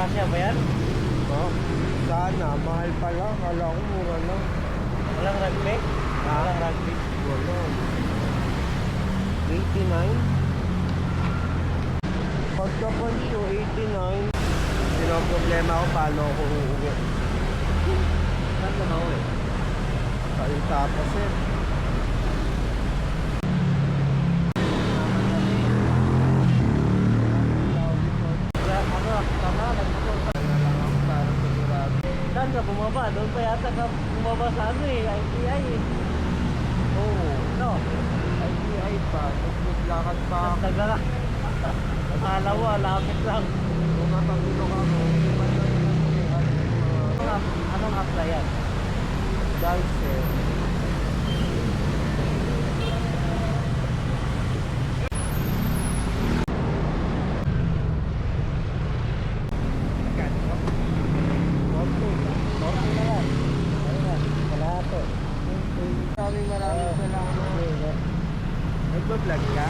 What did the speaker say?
Kasya ba yan? Oo. Sana, mahal pala. Kala ko mura lang. Walang rugby? Ha? Walang rugby? Wala. 89? Pagka pansyo, 89. Sino ang problema ko? Paano ako uuwi? Saan ka ba uwi? Sa itapos eh. Para sigurado. Saan ka bumaba? Doon pa yata ka bumaba sa ano eh, ITI eh. Oo. No? ITI pa. Tapos naglakad pa ako. Nagdala. Akala mo, lapit lang. Kung natagulong ako. Anong, app- anong app na yan? Guys eh. Maraming maraming salamat. Nagpa-vlog ka?